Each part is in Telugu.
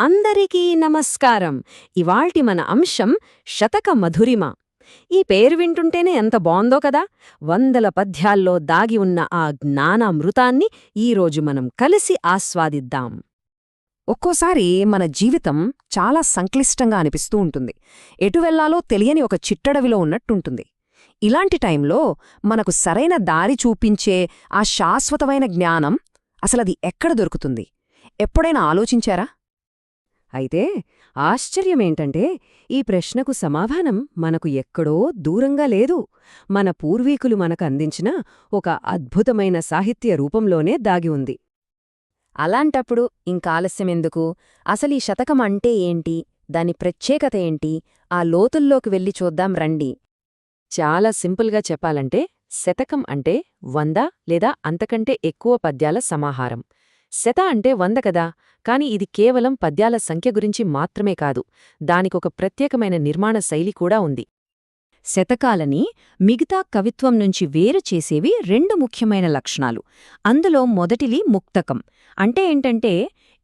అందరికీ నమస్కారం. ఇవాల్టి మన అంశం శతక మధురిమ. ఈ పేరు వింటుంటేనే ఎంత బావుందో కదా? వందల పద్యాల్లో దాగి ఉన్న ఆ జ్ఞానామృతాన్ని ఈరోజు మనం కలిసి ఆస్వాదిద్దాం. ఒక్కోసారి మన జీవితం చాలా సంక్లిష్టంగా అనిపిస్తూ ఉంటుంది. ఎటు వెళ్ళాలో తెలియని ఒక చిట్టడవిలో ఉన్నట్టుంటుంది. ఇలాంటి టైంలో మనకు సరైన దారి చూపించే ఆ శాశ్వతమైన జ్ఞానం అసలది ఎక్కడ దొరుకుతుంది? ఎప్పుడైనా ఆలోచించారా? అయితే ఆశ్చర్యమేంటంటే ఈ ప్రశ్నకు సమాధానం మనకు ఎక్కడో దూరంగా లేదు. మన పూర్వీకులు మనకు అందించిన ఒక అద్భుతమైన సాహిత్య రూపంలోనే దాగి ఉంది. అలాంటప్పుడు ఇంకాలస్యమెందుకు అసలీ శతకం అంటే ఏంటి? దాని ప్రత్యేకత ఏంటి? ఆ లోతుల్లోకి వెళ్ళి చూద్దాం రండి. చాలా సింపుల్గా చెప్పాలంటే శతకం అంటే వంద లేదా అంతకంటే ఎక్కువ పద్యాల సమాహారం. శత అంటే వంద కదా? కాని ఇది కేవలం పద్యాల సంఖ్య గురించి మాత్రమే కాదు. దానికొక ప్రత్యేకమైన నిర్మాణ శైలి కూడా ఉంది. శతకాలని మిగతా కవిత్వం నుంచి వేరు చేసేవి రెండు ముఖ్యమైన లక్షణాలు. అందులో మొదటిది ముక్తకం. అంటే ఏంటంటే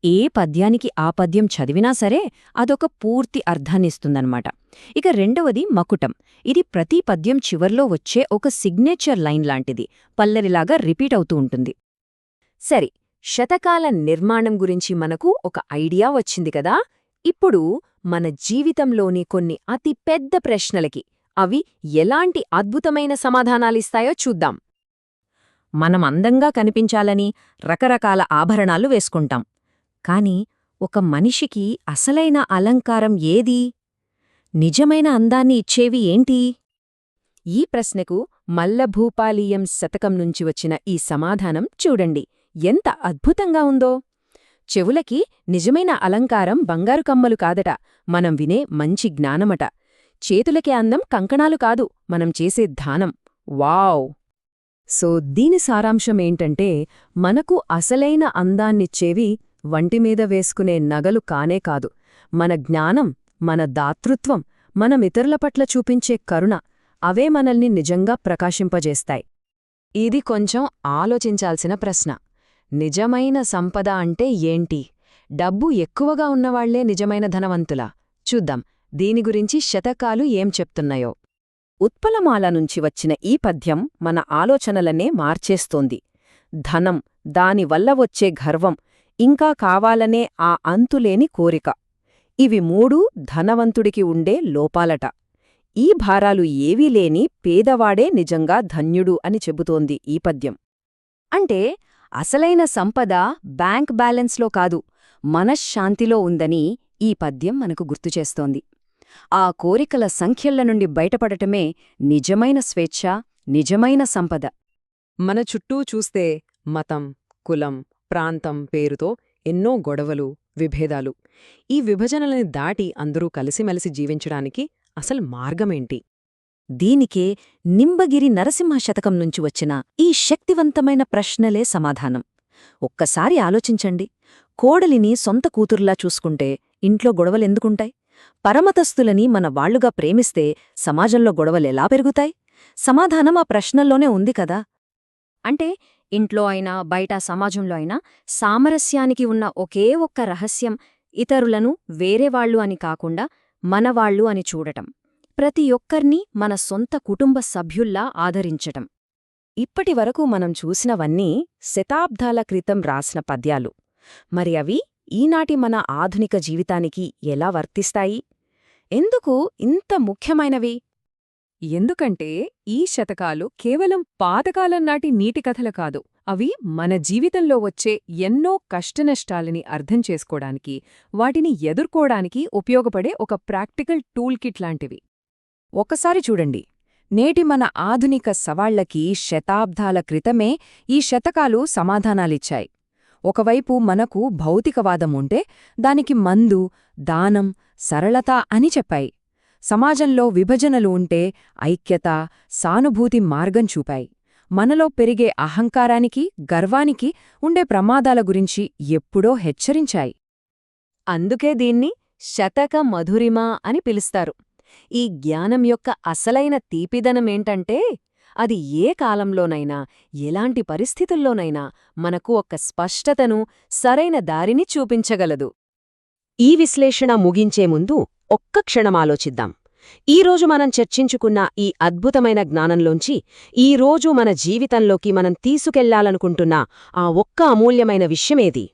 ఏ పద్యానికి ఆ పద్యం చదివినా సరే అదొక పూర్తి అర్థాన్నిస్తుందన్నమాట ఇక రెండవది మకుటం. ఇది ప్రతి పద్యం చివర్లో వచ్చే ఒక సిగ్నేచర్ లైన్ లాంటిది. పల్లెరిలాగా రిపీట్ అవుతూ ఉంటుంది. సరే శతకాల నిర్మాణం గురించి మనకు ఒక ఐడియా వచ్చింది కదా? ఇప్పుడు మన జీవితంలోని కొన్ని అతి పెద్ద ప్రశ్నలకి అవి ఎలాంటి అద్భుతమైన సమాధానాలిస్తాయో చూద్దాం. మనం అందంగా కనిపించాలని రకరకాల ఆభరణాలు వేసుకుంటాం. కాని ఒక మనిషికి అసలైన అలంకారం ఏది? నిజమైన అందాన్ని ఇచ్చేవి ఏంటి? ఈ ప్రశ్నకు మల్లభూపాలీయం శతకం నుంచి వచ్చిన ఈ సమాధానం చూడండి. ఎంత అద్భుతంగా ఉందో. చెవులకి నిజమైన అలంకారం బంగారు కమ్మలు కాదట. మనం వినే మంచి జ్ఞానమట. చేతులకి అందం కంకణాలు కాదు. మనం చేసే ధానం వావ్! సో దీని సారాంశమేంటంటే మనకు అసలైన అందాన్నిచ్చేవి వంటిమీద వేసుకునే నగలు కానే కాదు. మన జ్ఞానం మన దాతృత్వం మనమితరుల పట్ల చూపించే కరుణ అవే మనల్ని నిజంగా ప్రకాశింపజేస్తాయి. ఇది కొంచెం ఆలోచించాల్సిన ప్రశ్న. నిజమైన సంపద అంటే ఏంటి? డబ్బు ఎక్కువగా ఉన్నవాళ్ళే నిజమైన ధనవంతులా. చూద్దాం దీని గురించి శతకాలు ఏం చెప్తున్నాయో. ఉత్పలమాల నుంచి వచ్చిన ఈ పద్యం మన ఆలోచనలనే మార్చేస్తోంది. ధనం దానివల్ల వచ్చే గర్వం ఇంకా కావాలనే ఆ అంతులేని కోరిక. ఇవి మూడూ ధనవంతుడికి ఉండే లోపాలట. ఈ భారాలు ఏవీ లేని పేదవాడే నిజంగా ధన్యుడు అని చెబుతోంది ఈ పద్యం. అంటే అసలైన సంపద బ్యాంక్ బ్యాలెన్స్లో కాదు మనశ్శాంతిలో ఉందని ఈ పద్యం మనకు గుర్తుచేస్తోంది ఆ కోరికల సంఖ్యల నుండి బయటపడటమే నిజమైన స్వేచ్ఛ నిజమైన సంపద. మన చుట్టూ చూస్తే మతం కులం ప్రాంతం పేరుతో ఎన్నో గొడవలు విభేదాలు. ఈ విభజనలని దాటి అందరూ కలిసిమెలిసి జీవించడానికి అసలు మార్గమేంటి? దీనికే నింబగిరి నరసింహ శతకం నుంచి వచ్చిన ఈ శక్తివంతమైన ప్రశ్నలే సమాధానం. ఒక్కసారి ఆలోచించండి. కోడలిని సొంత కూతురులా చూసుకుంటే ఇంట్లో గొడవలెందుకుంటాయి? పరమతస్థులని మన వాళ్ళుగా ప్రేమిస్తే సమాజంలో గొడవలెలా పెరుగుతాయి? సమాధానం ఆ ప్రశ్నల్లోనే ఉంది కదా? అంటే ఇంట్లో అయినా బయట సమాజంలో అయినా సామరస్యానికి ఉన్న ఒకే ఒక్క రహస్యం ఇతరులను వేరేవాళ్ళు అని కాకుండా మనవాళ్ళు అని చూడటం. ప్రతి ఒక్కర్నీ మన సొంత కుటుంబ సభ్యుల్లా ఆదరించటం. ఇప్పటివరకు మనం చూసినవన్నీ శతాబ్దాల క్రితం రాసిన పద్యాలు. మరి అవి ఈనాటి మన ఆధునిక జీవితానికి ఎలా వర్తిస్తాయి? ఎందుకు ఇంత ముఖ్యమైనవి? ఎందుకంటే ఈ శతకాలు కేవలం పాతకాలం నాటి నీటి కథలు కాదు. అవి మన జీవితంలో వచ్చే ఎన్నో కష్టనష్టాలని అర్థం చేసుకోడానికి వాటిని ఎదుర్కోవడానికి ఉపయోగపడే ఒక ప్రాక్టికల్ టూల్ కిట్ లాంటివి. ఒకసారి చూడండి. నేటి మన ఆధునిక సవాళ్ళకి శతాబ్దాల క్రితమే ఈ శతకాలు సమాధానాలిచ్చాయి. ఒకవైపు మనకు భౌతికవాదం ఉంటే దానికి మందు దానం సరళత అని చెప్పాయి. సమాజంలో విభజనలు ఉంటే ఐక్యత సానుభూతి మార్గం చూపాయి. మనలో పెరిగే అహంకారానికి గర్వానికి ఉండే ప్రమాదాల గురించి ఎప్పుడో హెచ్చరించాయి. అందుకే దీన్ని శతక మధురిమ అని పిలుస్తారు. ఈ జ్ఞానం యొక్క అసలైన తీపిదనమేంటంటే అది ఏ కాలంలోనైనా ఎలాంటి పరిస్థితుల్లోనైనా మనకు ఒక స్పష్టతను సరైన దారిని చూపించగలదు. ఈ విశ్లేషణ ముగించే ముందు ఒక్క క్షణమాలోచిద్దాం. ఈరోజు మనం చర్చించుకున్న ఈ అద్భుతమైన జ్ఞానంలోంచి ఈరోజు మన జీవితంలోకి మనం తీసుకెళ్ళాలనుకుంటున్న ఆ ఒక్క అమూల్యమైన విషయమేది?